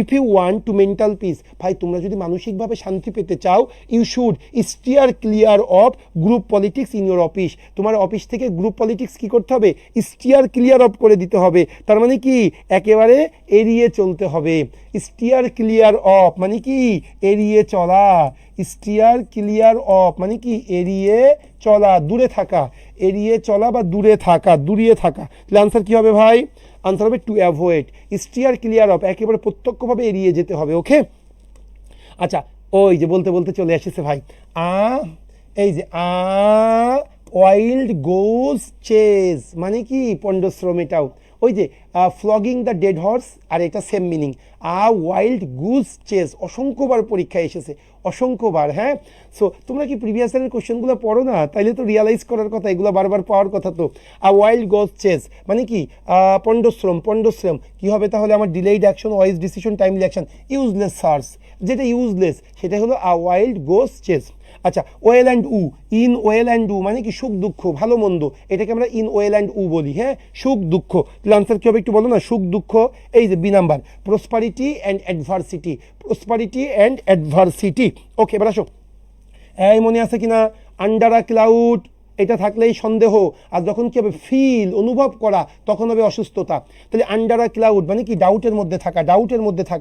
If you want to mental peace ভাই, তোমরা যদি মানসিকভাবে শান্তি পেতে চাও you should steer clear of group politics in your office তোমার অফিস থেকে গ্রুপ পলিটিক্স কি করতে হবে? স্টিয়ার ক্লিয়ার অফ করে দিতে হবে। তার মানে কি? একেবারে এড়িয়ে চলতে হবে। স্টিয়ার ক্লিয়ার অফ মানে কি? এড়িয়ে চলা। স্টিয়ার ক্লিয়ার অফ মানে কি? এড়িয়ে চলা, দূরে থাকা। এড়িয়ে চলা বা দূরে থাকা, দূরিয়ে থাকা। তাহলে আনসার কী হবে ভাই? আনসার হবে to avoid steer clear of একেবারে প্রত্যক্ষভাবে এড়িয়ে যেতে হবে ওকে আচ্ছা ওই যে বলতে বলতে চলে এসেছে ভাই, আ, এই যে আ ওয়াইল্ড গোজ চেজ মানে কি পণ্ডশ্রম এটাও? ওই যে ফ্লগিং দ্য ডেড হর্স আর এটা same meaning a wild goose chase অসংখ্যবার পরীক্ষায় এসেছে, অসংখ্যবার হ্যাঁ? সো তোমরা কি প্রিভিয়াস ইয়ারের কোশ্চেনগুলো পড়ো না? তাইলে তো রিয়ালাইজ করার কথা, এগুলো বারবার পাওয়ার কথা তো। আ ওয়াইল্ড গোজ চেস মানে কি? পণ্ডশ্রম পণ্ডশ্রম। কী হবে তাহলে? আমার delayed action wise decision timely action useless search যেটা ইউজলেস সেটা হলো আ ওয়াইল্ড গোজ চেজ আচ্ছা weal and woe in weal and woe মানে কি সুখ, দুঃখ, ভালো, মন্দ? এটাকে আমরা ইন ওয়েল অ্যান্ড উ বলি হ্যাঁ? সুখ, দুঃখ। তাহলে আনসার কী হবে একটু বলো না? সুখ, দুঃখ, এই যে B number prosperity and adversity prosperity and adversity okay এবার আসো। এই মনে আছে কিনা? আন্ডার আ ক্লাউড এটা থাকলেই সন্দেহ। আর যখন কি হবে? ফিল অনুভব করা, তখন হবে অসুস্থতা। তাহলে আন্ডার আ ক্লাউড মানে কি? ডাউটের মধ্যে থাকা ডাউটের মধ্যে থাকা।